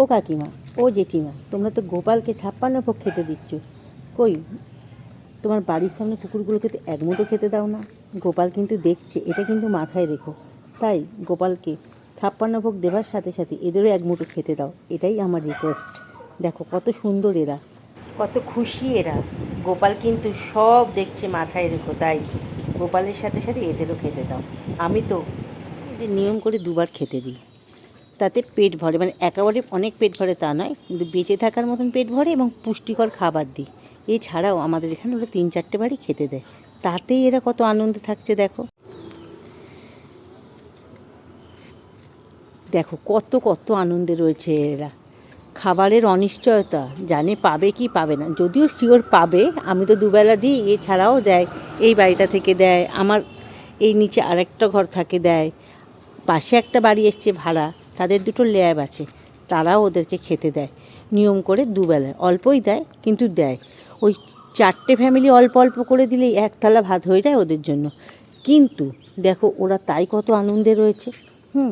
ও কাকিমা ও জেঠিমা, তোমরা তো গোপালকে ছাপ্পান্ন ভোগ খেতে দিচ্ছ। কই, তোমার বাড়ির সামনে কুকুরগুলোকে তো এক মুঠো খেতে দাও না। গোপাল কিন্তু দেখছে, এটা কিন্তু মাথায় রেখো। তাই গোপালকে ছাপ্পান্ন ভোগ দেবার সাথে সাথে এদেরও এক মুঠো খেতে দাও, এটাই আমার রিকোয়েস্ট দেখো, কত সুন্দর এরা। কত খুশি এরা। গোপাল কিন্তু সব দেখছে মাথায় রেখো, তাই গোপালের সাথে সাথে এদেরও খেতে দাও। আমি তো এদের নিয়ম করে দুবার খেতে দিই। তাতে পেট ভরে মানে একেবারে অনেক পেট ভরে তা নয়, কিন্তু বেঁচে থাকার মতন পেট ভরে এবং পুষ্টিকর খাবার দিই। এছাড়াও আমাদের এখানে ওরা তিন চারটে বাড়ি খেতে দেয়। তাতেই এরা কত আনন্দে থাকছে দেখো। দেখো কত কত আনন্দে রয়েছে এরা। খাবারের অনিশ্চয়তা, জানে পাবে কি পাবে না। যদিও শিওর পাবে, আমি তো দুবেলা দিই, এছাড়াও দেয়, এই বাড়িটা থেকে দেয়, আমার এই নিচে আরেকটা ঘর থাকে দেয়। পাশে একটা বাড়ি এসছে ভাড়া তাদের দুটো ল্যাব আছে। তারাও ওদেরকে খেতে দেয়। নিয়ম করে দুবেলা। অল্পই দেয়, কিন্তু দেয়। ওই চারটে ফ্যামিলি অল্প অল্প করে দিলেই এক থালা ভাত হয়ে যায় ওদের জন্য। কিন্তু দেখো, ওরা তাই কত আনন্দে রয়েছে। হুম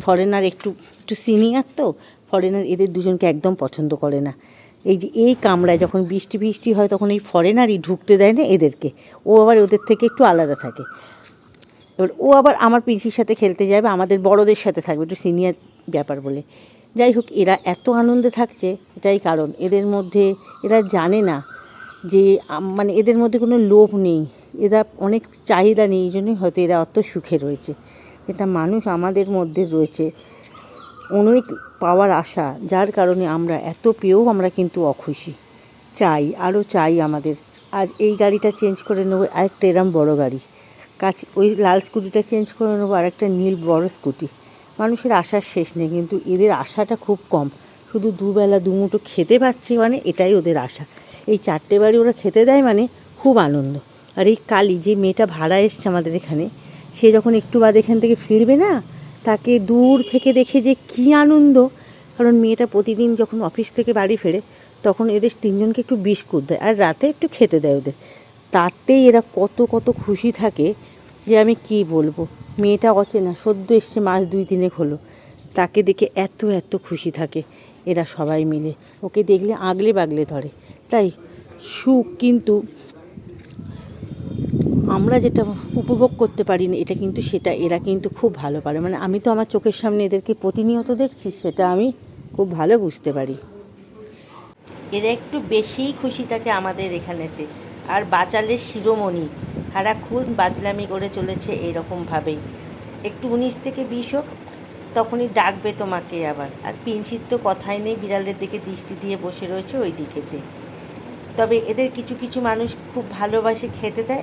ফরেনার একটু একটু সিনিয়র তো ফরেনার এদের দুজনকে একদম পছন্দ করে না। এই যে এই কামরায় যখন বৃষ্টি বৃষ্টি হয়, তখন এই ফরেনারই ঢুকতে দেয় না এদেরকে। ও আবার ওদের থেকে একটু আলাদা থাকে। এবার ও আবার আমার পিসির সাথে খেলতে যাবে, আমাদের বড়দের সাথে থাকবে, একটু সিনিয়র ব্যাপার বলে। যাই হোক, এরা এত আনন্দে থাকছে, এটাই কারণ। এদের মধ্যে, এরা জানে না যে মানে এদের মধ্যে কোনো লোভ নেই। এরা অনেক চাহিদা নেই, এই জন্যই হয়তো এরা অত সুখে রয়েছে। যেটা মানুষ আমাদের মধ্যে রয়েছে, অনেক পাওয়ার আশা, যার কারণে আমরা এত পেয়েও আমরা কিন্তু অখুশি। চাই, আরও চাই আমাদের। আজ এই গাড়িটা চেঞ্জ করে নেব, আরেকটা এরম বড় গাড়ি। কাছে, ওই লাল স্কুটিটা চেঞ্জ করে নেব, আর একটা নীল বড় স্কুটি। মানুষের আশার শেষ নেই, কিন্তু এদের আশাটা খুব কম। শুধু দুবেলা দুমুঠো খেতে পাচ্ছে মানে এটাই ওদের আশা। এই চারটে বাড়ি ওরা খেতে দেয় মানে খুব আনন্দ। আর এই কালী, যে মেয়েটা ভাড়া এসছে আমাদের এখানে, সে যখন একটু বাদ এখান থেকে ফিরবে না, তাকে দূর থেকে দেখে যে কী আনন্দ। কারণ মেয়েটা প্রতিদিন যখন অফিস থেকে বাড়ি ফেরে, তখন এদের তিনজনকে একটু বিস্কুট দেয়, আর রাতে একটু খেতে দেয় ওদের। তাতেই এরা কত কত খুশি থাকে যে আমি কি বলব। মেয়েটা অচেনা, সদ্য এসছে, মাস দুই তিনেক হলো। তাকে দেখে এত এত খুশি থাকে এরা সবাই মিলে। ওকে দেখলে আগলে বাগলে ধরে। তাই সুখ কিন্তু আমরা যেটা উপভোগ করতে পারি না, এটা কিন্তু সেটা, এরা কিন্তু খুব ভালো পারে। মানে আমি তো আমার চোখের সামনে এদেরকে প্রতিনিয়ত দেখছি, সেটা আমি খুব ভালো বুঝতে পারি। এরা একটু বেশিই খুশি থাকে আমাদের এখানেতে। আর বাচালের শিরোমণি। সারাক্ষণ বাজলামি করে চলেছে এরকমভাবেই। একটু উনিশ থেকে বিশ হোক, তখনই ডাকবে তোমাকে আবার। আর পিঞ্চির তো কথাই নেই, বিড়ালের দিকে দৃষ্টি দিয়ে বসে রয়েছে ওই দিকেতে। তবে এদের কিছু কিছু মানুষ খুব ভালোবাসে খেতে দেয়।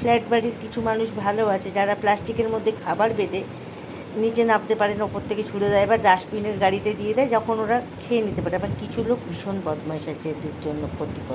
ফ্ল্যাট বাড়ির কিছু মানুষ ভালো আছে, যারা প্লাস্টিকের মধ্যে খাবার বেঁধে নিচে নামতে পারে না, ওপর থেকে ছুড়ে দেয় বা ডাস্টবিনের গাড়িতে দিয়ে দেয়, যখন ওরা খেয়ে নিতে পারে। আবার কিছু লোক ভীষণ বদমাইশ আছে এদের জন্য ক্ষতিকর।